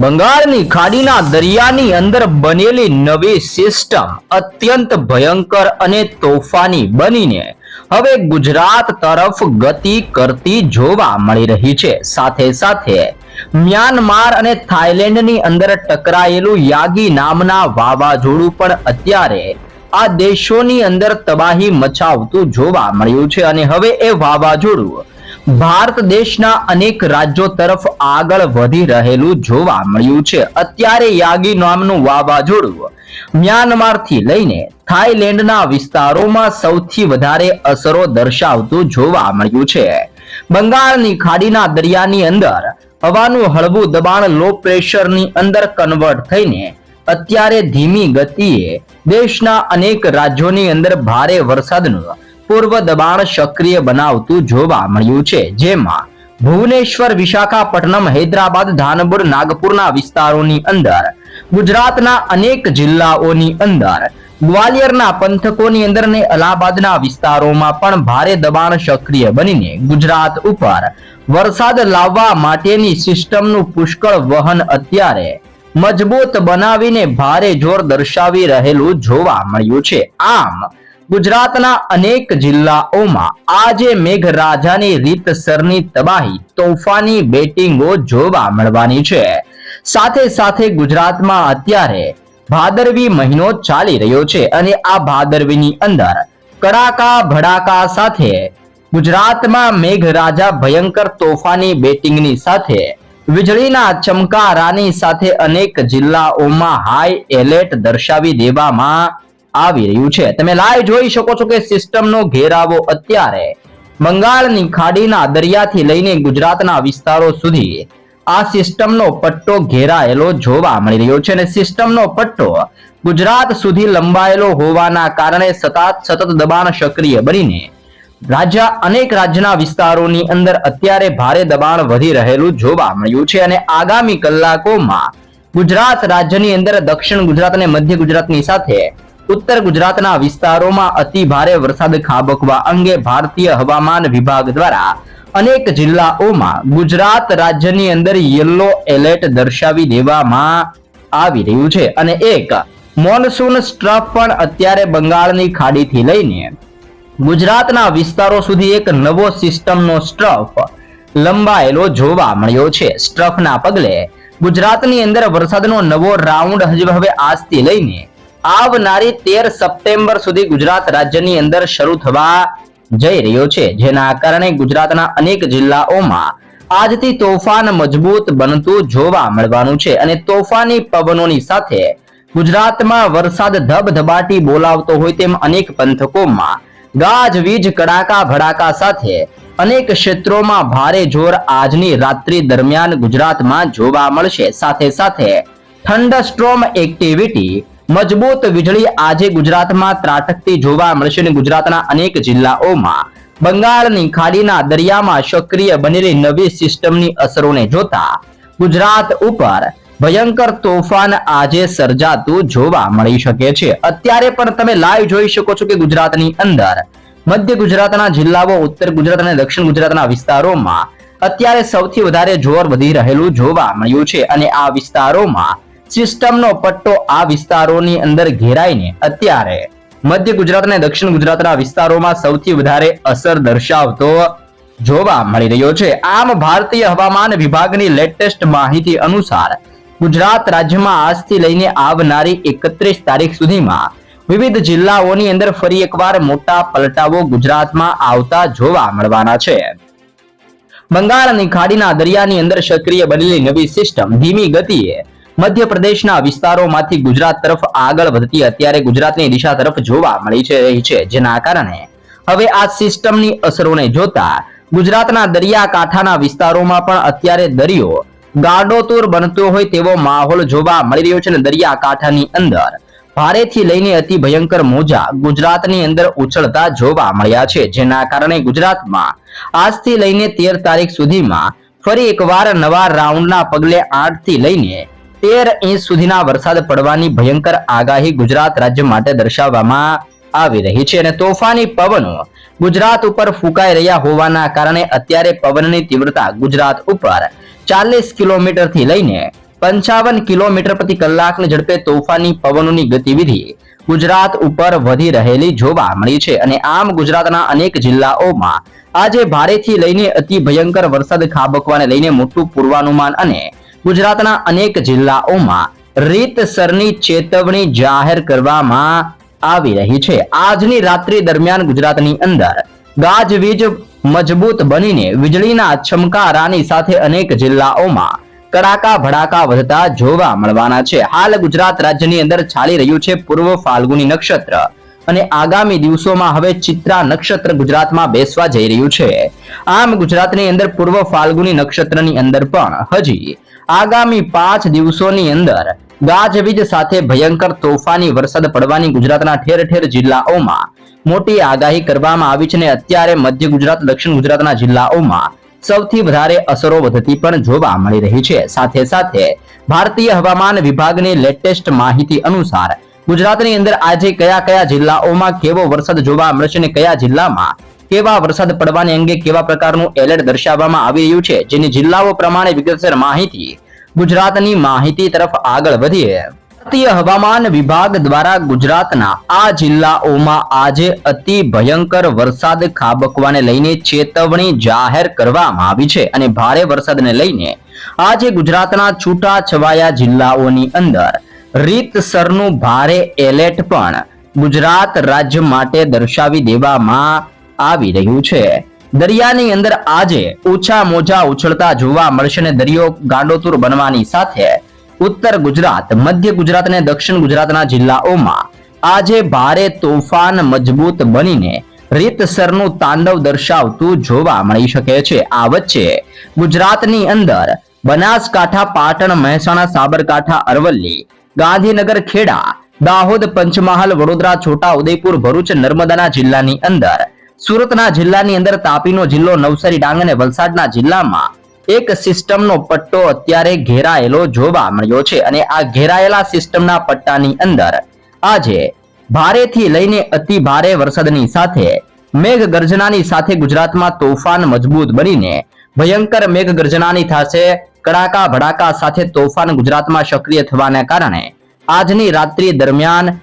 બંગાળની ખાડીના દરિયાની અંદર બનેલી નવી સિસ્ટમ અત્યંત ભયંકર અને તોફાની બનીને હવે ગુજરાત તરફ ગતિ કરતી જોવા મળી રહી છે. સાથે સાથે મ્યાનમાર અને થાઈલેન્ડની અંદર ટકરાયેલું યાગી નામના વાવાઝોડું પણ અત્યારે આ દેશોની અંદર તબાહી મચાવતું જોવા મળ્યું છે અને હવે એ વાવાઝોડું ભારત દેશના અનેક રાજ્યો તરફ આગળ વધી રહેલું જોવા મળ્યું છે. અત્યારે યાગી નામનું વાવાઝોડું મ્યાનમારથી લઈને થાઈલેન્ડના વિસ્તારોમાં સૌથી વધારે અસરો દર્શાવતું જોવા મળ્યું છે. બંગાળની ખાડીના દરિયાની અંદર હવાનું હળવું દબાણ લો પ્રેશરની અંદર કન્વર્ટ થઈને અત્યારે ધીમી ગતિએ દેશના અનેક રાજ્યોની અંદર ભારે વરસાદનું પૂર્વ દબાણ સક્રિય બનાવતું જોવા મળ્યું છે. જેમાં ભુવનેશ્વર, વિશાખાપટ્ટનમ, હૈદરાબાદ ધાનપુર નાગપુરના વિસ્તારોની અંદર, ગુજરાતના અનેક જિલ્લાઓની અંદર, ગ્વાલિયરના પંથકોની અંદર અને અલ્હાબાદના વિસ્તારોમાં પણ ભારે દબાણ સક્રિય બનીને ગુજરાત ઉપર વરસાદ લાવવા માટેની સિસ્ટમનું પુષ્કળ વહન અત્યારે મજબૂત બનાવીને ભારે જોર દર્શાવી રહેલું જોવા મળ્યું છે. આમ ગુજરાતના અનેક જિલ્લાઓમાં આજે મેઘરાજાની રીતસરની તબાહી, તોફાની બેટિંગો જોવા મળવાની છે. સાથે સાથે ગુજરાતમાં અત્યારે ભાદરવી મહિનો ચાલી રહ્યો છે અને આ ભાદરવીની અંદર કડાકા ભડાકા સાથે ગુજરાતમાં મેઘરાજા ભયંકર તોફાની બેટિંગની સાથે, વીજળીના ચમકારાની સાથે અનેક જિલ્લાઓમાં હાઈ એલર્ટ દર્શાવી દેવામાં આવી રહ્યું છે. તમે લાઈવ જોઈ શકો છો કે સિસ્ટમનો ઘેરાવો અત્યારે બંગાળની ખાડીના દરિયાથી લઈને ગુજરાતના વિસ્તારો સુધી આ સિસ્ટમનો પટ્ટો ઘેરાયેલો જોવા મળી રહ્યો છે અને સિસ્ટમનો પટ્ટો ગુજરાત સુધી લંબાયેલો હોવાના કારણે સતત સતત દબાણ સક્રિય બનીને રાજ્ય અનેક રાજ્યના વિસ્તારોની અંદર અત્યારે ભારે દબાણ વધી રહેલું જોવા મળ્યું છે અને આગામી કલાકોમાં ગુજરાત રાજ્યની અંદર દક્ષિણ ગુજરાત અને મધ્ય ગુજરાતની સાથે ઉત્તર ગુજરાતના વિસ્તારોમાં અતિ ભારે વરસાદ ખાબકવા અંગે ભારતીય હવામાન વિભાગ દ્વારા અનેક જિલ્લાઓમાં ગુજરાત રાજ્યની અંદર યલો એલર્ટ દર્શાવી દેવામાં આવી રહ્યું છે અને એક મોનસૂન સ્ટ્રફ પણ અત્યારે બંગાળની ખાડીથી લઈને ગુજરાતના વિસ્તારો સુધી એક નવો સિસ્ટમનો સ્ટ્રફ લંબાયેલો જોવા મળ્યો છે. સ્ટ્રફના પગલે ગુજરાતની અંદર વરસાદનો નવો રાઉન્ડ હજુ હવે આજથી લઈને આવનારી તેર સપ્ટેમ્બર સુધી ગુજરાત રાજ્યની અંદર શરૂ થવા જઈ રહ્યો છે. જેના કારણે ગુજરાતના અનેક જિલ્લાઓમાં આજથી તોફાન મજબૂત બનતું જોવા મળવાનું છે અને તોફાની પવનોની સાથે ગુજરાતમાં વરસાદ ધબધબાટી બોલાવતો હોય તેમ અનેક પંથકોમાં ગાજવીજ કડાકા, ભડાકા સાથે અનેક ક્ષેત્રોમાં ભારે જોર આજની રાત્રિ દરમિયાન ગુજરાતમાં જોવા મળશે. સાથે સાથે થંડરસ્ટ્રોમ એક્ટિવિટી મજબૂત વીજળી આજે ગુજરાતમાં ત્રાટકતી જોવા મળશે ગુજરાતના અનેક જિલ્લાઓમાં બંગાળની ખાડીના દરિયામાં સક્રિય બનેલી નવી સિસ્ટમની અસરોને જોતા ગુજરાત ઉપર ભયંકર તોફાન આજે સર્જાતું જોવા મળી શકે છે. અત્યારે પણ તમે લાઈવ જોઈ શકો છો કે ગુજરાતની અંદર મધ્ય ગુજરાતના જિલ્લાઓ, ઉત્તર ગુજરાત અને દક્ષિણ ગુજરાતના વિસ્તારોમાં અત્યારે સૌથી વધારે જોર વધી રહેલું જોવા મળ્યું છે અને આ વિસ્તારોમાં સિસ્ટમનો પટ્ટો આ વિસ્તારોની અંદર ઘેરાઈને અત્યારે મધ્ય ગુજરાત અને દક્ષિણ ગુજરાતના વિસ્તારોમાં સૌથી વધારે અસર દર્શાવતો જોવા મળી રહ્યો છે. આમ ભારતીય હવામાન વિભાગની લેટેસ્ટ માહિતી અનુસાર ગુજરાત રાજ્યમાં આજથી લઈને આવનારી એકત્રીસ તારીખ સુધીમાં વિવિધ જિલ્લાઓની અંદર ફરી એકવાર મોટા પલટાવો ગુજરાતમાં આવતા જોવા મળવાના છે. બંગાળની ખાડીના દરિયાની અંદર સક્રિય બનેલી નવી સિસ્ટમ ધીમી ગતિએ મધ્યપ્રદેશના વિસ્તારોમાંથી ગુજરાત તરફ આગળ વધતી અત્યારે ગુજરાતની દિશા તરફ જોવા મળી રહી છે, જેના કારણે હવે આ સિસ્ટમની અસરોને જોતા ગુજરાતના દરિયાકાંઠાના વિસ્તારોમાં પણ અત્યારે દરિયો ગાડોતુર બનતો હોય તેવો માહોલ જોવા મળી રહ્યો છે અને દરિયાકાંઠાની અંદર ભારેથી લઈને અતિ ભયંકર મોજા ગુજરાતની અંદર ઉછળતા જોવા મળ્યા છે, જેના કારણે ગુજરાતમાં આજથી લઈને તેર તારીખ સુધીમાં ફરી એકવાર નવા રાઉન્ડના પગલે આઠથી લઈને તેર ઇંચ સુધીના વરસાદ પડવાની ભયંકર આગાહી ગુજરાત રાજ્ય માટે દર્શાવવામાં આવી રહી છે અને તોફાની પવનો ગુજરાત ઉપર ફૂંકાઈ રહ્યા હોવાના કારણે અત્યારે પવનની તીવ્રતા ગુજરાત ઉપર ચાલીસ કિલોમીટરથી લઈને પંચાવન કિલોમીટર પ્રતિ કલાકની ઝડપે તોફાની પવનોની ગતિવિધિ ગુજરાત ઉપર વધી રહેલી જોવા મળી છે અને આમ ગુજરાતના અનેક જિલ્લાઓમાં આજે ભારેથી લઈને અતિ ભયંકર વરસાદ ખાબકવાને લઈને મોટું પૂર્વાનુમાન અને ગુજરાતના અનેક જિલ્લાઓમાં રીતસરની ચેતવણી જાહેર કરવામાં આવી રહી છે. આજની રાત્રિ દરમિયાન ગુજરાતની અંદર ગાજવીજ મજબૂત બનીને વીજળીના ચમકારાની સાથે અનેક જિલ્લાઓમાં કડાકા ભડાકા વધતા જોવા મળવાના છે. હાલ ગુજરાત રાજ્યની અંદર ચાલી રહ્યું છે પૂર્વ ફાલ્ગુની નક્ષત્ર અને આગામી દિવસોમાં હવે ચિત્રા નક્ષત્ર ગુજરાતમાં બેસવા જઈ રહ્યું છે. આમ ગુજરાતની અંદર પૂર્વ ફાલ્ગુની નક્ષત્રની અંદર પણ હજી આગામી પાંચ દિવસોની અંદર ગાજવીજ સાથે ભયંકર તોફાની વરસાદ પડવાની ગુજરાતના ઠેર ઠેર જિલ્લાઓમાં મોટી આગાહી કરવામાં આવી છે અત્યારે મધ્ય ગુજરાત, દક્ષિણ ગુજરાતના જિલ્લાઓમાં સૌથી વધારે અસરો વધતી પણ જોવા મળી રહી છે. સાથે સાથે ભારતીય હવામાન વિભાગની લેટેસ્ટ માહિતી અનુસાર ગુજરાતની અંદર આજે કયા કયા જિલ્લાઓમાં કેવો વરસાદ જોવા મળશે અને કયા જિલ્લામાં કેવા વરસાદ પડવાની અંગે કેવા પ્રકારનું એલર્ટ દર્શાવવામાં આવી રહ્યું છે, જેની જિલ્લાઓ પ્રમાણે વિગતસર માહિતી ગુજરાતની માહિતી તરફ આગળ વધીએ. ભારતીય હવામાન વિભાગ દ્વારા ગુજરાતના આ જિલ્લાઓમાં આજે અતિ ભયંકર વરસાદ ખાબકવાને લઈને ચેતવણી જાહેર કરવામાં આવી છે અને ભારે વરસાદને લઈને આજે ગુજરાતના છૂટા છવાયા જિલ્લાઓની અંદર રીતસરનું ભારે એલર્ટ પણ ગુજરાત રાજ્ય માટે દર્શાવી દેવામાં આવી રહ્યું છે. દરિયાની અંદર આજે ઓછા મોજા ઉછળતા જોવા મળશે અને દરિયો ગાંડોતુર બનવાની સાથે ઉત્તર ગુજરાત, મધ્ય ગુજરાત અને દક્ષિણ ગુજરાતના જિલ્લાઓમાં આજે ભારે તોફાન મજબૂત બનીને રીતસરનું તાંડવ દર્શાવતું જોવા મળી શકે છે. આ વચ્ચે ગુજરાતની અંદર બનાસકાંઠા, પાટણ, મહેસાણા, સાબરકાંઠા, અરવલ્લી, ગાંધીનગર, ખેડા, દાહોદ, પંચમહાલ, વડોદરા, છોટા ઉદયપુર, ભરૂચ, નર્મદાના જિલ્લાની અંદર સુરતના જિલ્લાની અંદર તાપીનો જિલ્લો નવસારી, ડાંગ અને વલસાડના જિલ્લામાં એક સિસ્ટમનો પટ્ટો અત્યારે ઘેરાયેલો જોવા મળ્યો છે અને આ ઘેરાયેલા સિસ્ટમના પટ્ટાની અંદર આજે ભારેથી લઈને અતિ ભારે વરસાદની સાથે મેઘ ગર્જનાની સાથે ગુજરાતમાં તોફાન મજબૂત બનીને ભયંકર મેઘ ગર્જનાની થશે. કડાકા ભડાકા સાથે તોફાન ગુજરાતમાં સક્રિય થવાના કારણે આજની રાત્રિ દરમિયાન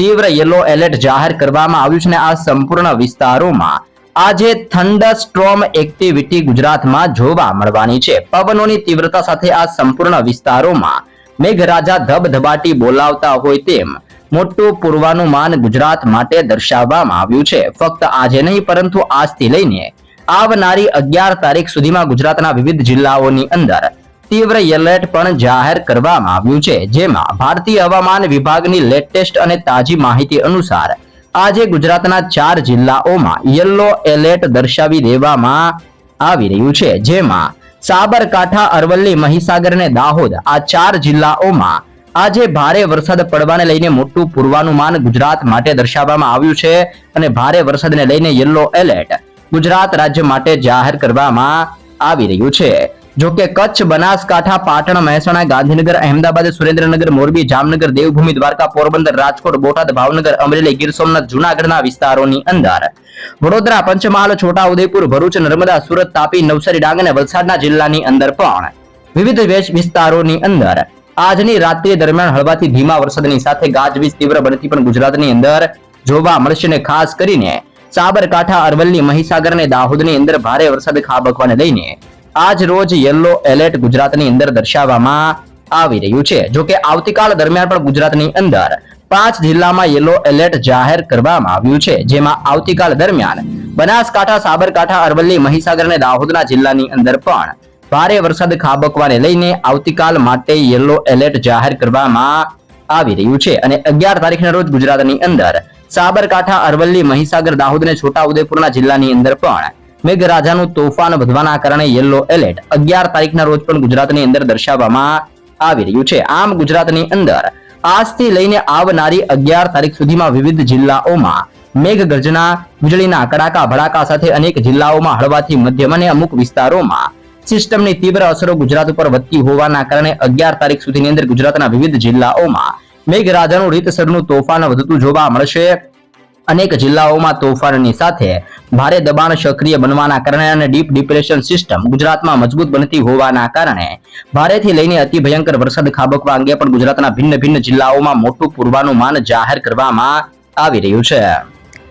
તીવ્ર યલો એલર્ટ જાહેર કરવામાં આવ્યું છે આ સંપૂર્ણ વિસ્તારોમાં આજે થંડર એક્ટિવિટી ગુજરાતમાં જોવા મળવાની છે. પવનોની તીવ્રતા સાથે આ સંપૂર્ણ વિસ્તારોમાં મેઘરાજા ધબધબાટી બોલાવતા હોય તેમ મોટું પૂર્વાનુમાન ગુજરાત માટે દર્શાવવામાં આવ્યું છે. ફક્ત આજે નહીં, પરંતુ આજથી લઈને આવનારી અગિયાર તારીખ સુધીમાં ગુજરાતના વિવિધ જિલ્લાઓની અંદર તીવ્ર એલર્ટ પણ જાહેર કરવામાં આવ્યું છે, જેમાં ભારતીય હવામાન વિભાગની લેટેસ્ટ અને તાજી માહિતી અનુસાર આજે ગુજરાતના ચાર જિલ્લાઓમાં યલો એલર્ટ દર્શાવી દેવામાં આવી રહ્યું છે, જેમાં સાબરકાંઠા, અરવલ્લી, મહીસાગર અને દાહોદ આ ચાર જિલ્લાઓમાં આજે ભારે વરસાદ પડવાને લઈને મોટું પૂર્વાનુમાન ગુજરાત માટે દર્શાવવામાં આવ્યું છે અને ભારે વરસાદને લઈને યલો એલર્ટ ગુજરાત રાજ્ય માટે જાહેર કરવામાં આવી રહ્યું છે. જો કે કચ્છ, બનાસકાંઠા, પાટણ, મહેસાણા, ગાંધીનગર, અહેમદાબાદ, સુરેન્દ્રનગર, મોરબી, જામનગર, દેવભૂમિ, દ્વારકા, પોરબંદર, રાજકોટ, બોટાદ, ભાવનગર, અમરેલી, ગીર સોમનાથ, જૂનાગઢના વિસ્તારોની અંદર. વડોદરા, પંચમહાલ, છોટાઉદેપુર, ભરૂચ, નર્મદા, સુરત, તાપી, નવસારી, ડાંગ અને વલસાડના જિલ્લાની અંદર પણ વિવિધ વિસ્તારોની અંદર. આજની રાત્રિ દરમિયાન હળવાથી ધીમા વરસાદની સાથે ગાજવીજ તીવ્ર બનતી પણ ગુજરાતની અંદર જોવા મળશે ખાસ કરીને સાબરકાંઠા, અરવલ્લી, મહીસાગર અને દાહોદની અંદર ભારે વરસાદ ખાબકવાને લઈને આજ રોજ યલો એલર્ટ ગુજરાતની અંદર દર્શાવવામાં આવી રહ્યું છે. જો કે આવતીકાલ દરમિયાન પણ ગુજરાતની અંદર પાંચ જિલ્લામાં યલો એલર્ટ જાહેર કરવામાં આવ્યું છે. જેમાં આવતીકાલ દરમિયાન બનાસકાંઠા, સાબરકાંઠા, અરવલ્લી, મહીસાગર અને દાહોદના જિલ્લાની અંદર પણ ભારે વરસાદ ખાબકવાને લઈને આવતીકાલ માટે યલો એલર્ટ જાહેર કરવામાં આવી રહ્યું છે. અને અગિયાર તારીખના રોજ ગુજરાતની અંદર સાબરકાંઠા, અરવલ્લી, મહીસાગર, દાહોદ અને છોટાઉદેપુરના જિલ્લાની અંદર પણ મેઘરાજાનું તોફાન વધવાના કારણે યલો એલર્ટ અગિયાર તારીખના રોજ પણ ગુજરાતની અંદર દર્શાવવામાં આવી રહ્યું છે. આમ ગુજરાતની અંદર આજથી લઈને આવનારી અગિયાર તારીખ સુધીમાં વિવિધ જિલ્લાઓમાં મેઘ ગર્જના વીજળીના કડાકા ભડાકા સાથે અનેક જિલ્લાઓમાં હળવાથી મધ્યમ અને અમુક વિસ્તારોમાં સિસ્ટમની તીવ્ર અસરો ગુજરાત ઉપર વધતી હોવાના કારણે અગિયાર તારીખ સુધીની અંદર ગુજરાતના વિવિધ જિલ્લાઓમાં મેઘરાજાનું રીતસરનું તોફાન વધતું જોવા મળશે. અનેક જિલ્લાઓમાં તોફાનની સાથે ભારે દબાણ સક્રિય બનવાના કારણે અને ડીપ ડિપ્રેશન સિસ્ટમ ગુજરાતમાં મજબૂત બનતી હોવાના કારણે ભારેથી લઈને અતિ ભયંકર વરસાદ ખાબકવા અંગે પણ ગુજરાતના ભિન્ન ભિન્ન જિલ્લાઓમાં મોટું પૂર્વાનુમાન જાહેર કરવામાં આવી રહ્યું છે.